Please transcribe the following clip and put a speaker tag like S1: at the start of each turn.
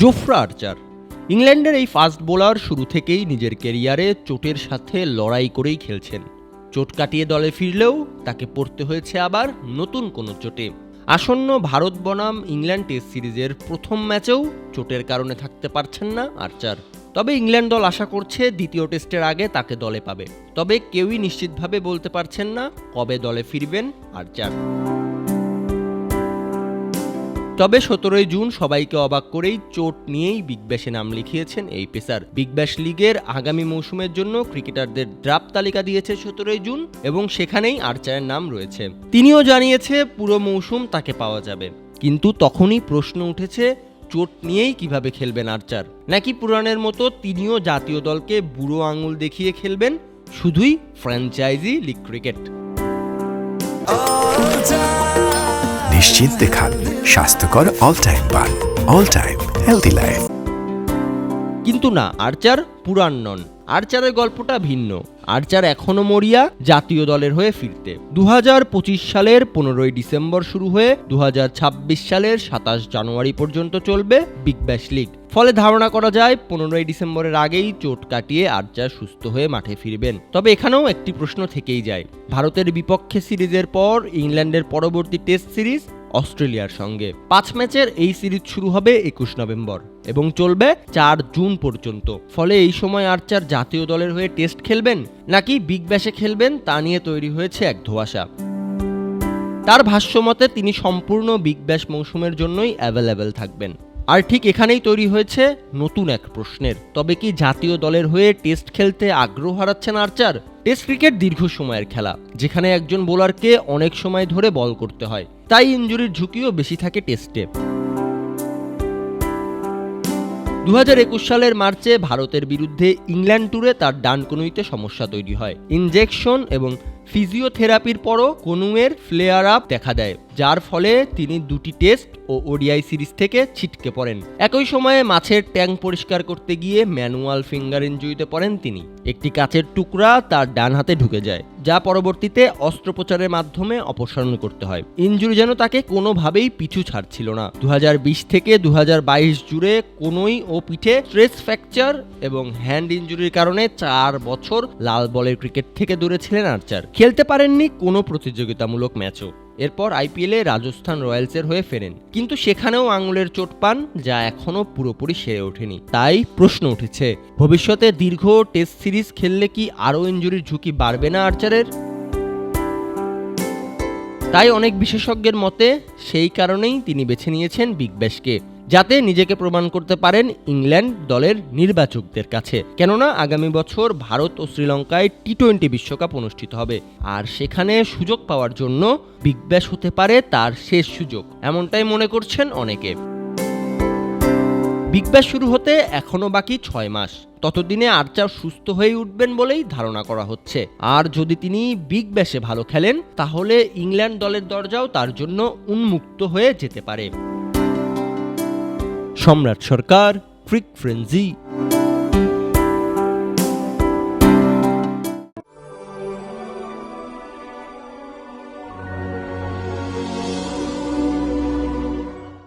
S1: জোফরা আর্চার। ইংল্যান্ডের এই fast bowler শুরু থেকেই নিজের কেরিয়ারে চোটের সাথে লড়াই করেই খেলছেন। চোট কাটিয়ে দলে ফিরলেও তাকে পড়তে হয়েছে আবার নতুন কোনো চোটে। আসন্ন ভারত বনাম ইংল্যান্ড টেস্ট সিরিজের প্রথম ম্যাচেও চোটের কারণে থাকতে পারছেন না আর্চার। তবে ইংল্যান্ড দল আশা করছে দ্বিতীয় টেস্টের আগে তাকে দলে পাবে। তবে কেউই নিশ্চিতভাবে বলতে পারছেন না কবে দলে ফিরবেন আর্চার। তবে সতেরোই জুন সবাইকে অবাক করেই চোট নিয়েই বিগ ব্যাশে নাম লিখিয়েছেন এই পেসার। বিগ ব্যাশ লিগের আগামী মৌসুমের জন্য ক্রিকেটারদের ড্রাফট তালিকা দিয়েছে সতেরোই জুন এবং সেখানেই আর্চারের নাম রয়েছে। তিনিও জানিয়েছে, পুরো মৌসুম তাকে পাওয়া যাবে। কিন্তু তখনই প্রশ্ন উঠেছে, চোট নিয়েই কীভাবে খেলবেন আর্চার? নাকি পুরাণের মতো তিনিও জাতীয় দলকে বুড়ো আঙুল দেখিয়ে খেলবেন? শুধুই ফ্র্যাঞ্চাইজি লিগ ক্রিকেট।
S2: নিশ্চিন্তে খান। স্বাস্থ্যকর অল টাইম পান অল টাইম হেলদি লাইফ
S1: কিন্তু না, আর্চার পুরাণ নন আর্চারের গল্পটা ভিন্ন। আর্চার এখনও মরিয়া, জাতীয় দলের হয়ে ফিরতে। দু হাজার পঁচিশ সালের পনেরোই ডিসেম্বর শুরু হয়ে দুহাজার ছাব্বিশ সালের সাতাশ জানুয়ারি পর্যন্ত চলবে বিগ ব্যাশ লিগ ফলে ধারণা করা যায়, পনেরোই ডিসেম্বরের আগেই চোট কাটিয়ে আর্চার সুস্থ হয়ে মাঠে ফিরবেন। তবে এখানেও একটি প্রশ্ন থেকেই যায়। ভারতের বিপক্ষে সিরিজের পর, ইংল্যান্ডের পরবর্তী টেস্ট সিরিজ অস্ট্রেলিয়ার সঙ্গে। পাঁচ ম্যাচের এই সিরিজ শুরু হবে একুশ নভেম্বর এবং চলবে চার জুন পর্যন্ত। ফলে এই সময় আর্চার জাতীয় দলের হয়ে টেস্ট খেলবেন নাকি বিগ ব্যাশে খেলবেন তা নিয়ে তৈরি হয়েছে এক ধোয়াশা। তার ভাষ্যমতে তিনি সম্পূর্ণ বিগ ব্যাশ মৌসুমের জন্যই অ্যাভেলেবেল থাকবেন। আর ঠিক এখানেই তৈরি হয়েছে নতুন এক প্রশ্নের। তবে কি জাতীয় দলের হয়ে টেস্ট খেলতে আগ্রহ হারাচ্ছেন আর্চার? টেস্ট ক্রিকেট দীর্ঘ সময়ের খেলা, যেখানে একজন বোলারকে অনেক সময় ধরে বল করতে হয়। তাই ইঞ্জুরির ঝুঁকিও বেশি থাকে টেস্টে। দু হাজার একুশ সালের মার্চে ভারতের বিরুদ্ধে ইংল্যান্ড ট্যুরে তার ডান কনুইতে সমস্যা তৈরি হয়। ইনজেকশন এবং ফিজিওথেরাপির পরও কনুয়ের ফ্লেয়ার আপ দেখা দেয়। যার ফলে তিনি দুটি টেস্ট ও ওডিআই সিরিজ থেকে ছিটকে পড়েন। একই সময়ে মাছের ট্যাঙ্ক পরিষ্কার করতে গিয়ে ম্যানুয়াল ফিঙ্গার ইঞ্জুরিতে পড়েন তিনি। একটি কাচের টুকরা তার ডান হাতে ঢুকে যায়, যা পরবর্তীতে অস্ত্রোপচারের মাধ্যমে অপসারণ করতে হয়। ইঞ্জুরি যেন তাকে কোনোভাবেই পিছু ছাড়ছিল না। দু হাজার বিশ থেকে দু হাজার বাইশ জুড়ে কোনোই ও পিঠে স্ট্রেস ফ্র্যাকচার এবং হ্যান্ড ইঞ্জুরির কারণে চার বছর লাল বলের ক্রিকেট থেকে দূরে ছিলেন আর্চার। খেলতে পারেননি কোনো প্রতিযোগিতামূলক ম্যাচও। এরপর আইপিএলে রাজস্থান রয়্যালসের হয়ে ফেরেন। কিন্তু সেখানেও আঙুলের চোট পান, যা এখনও পুরোপুরি সেরে ওঠেনি। তাই প্রশ্ন উঠেছে, ভবিষ্যতে দীর্ঘ টেস্ট সিরিজ খেললে কি আরও ইঞ্জুরির ঝুঁকি বাড়বে না আর্চারের? তাই অনেক বিশেষজ্ঞের মতে, সেই কারণেই তিনি বেছে নিয়েছেন বিগ ব্যাশকে। যাতে নিজেকে প্রমাণ করতে পারেন ইংল্যান্ড দলের নির্বাচকদের কাছে। কেননা আগামী বছর ভারত ও শ্রীলঙ্কায় টি টোয়েন্টি বিশ্বকাপ অনুষ্ঠিত হবে। আর সেখানে সুযোগ পাওয়ার জন্য বিগ ব্যাশ হতে পারে তার শেষ সুযোগ, এমনটাই মনে করছেন অনেকে। বিগ ব্যাশ শুরু হতে এখনও বাকি ছয় মাস। ততদিনে আর্চার সুস্থ হয়ে উঠবেন বলেই ধারণা করা হচ্ছে। আর যদি তিনি বিগ ব্যাশে ভালো খেলেন, তাহলে ইংল্যান্ড দলের দরজাও তার জন্য উন্মুক্ত হয়ে যেতে পারে। সম্রাট সরকার ক্রিক ফ্রেন্জি।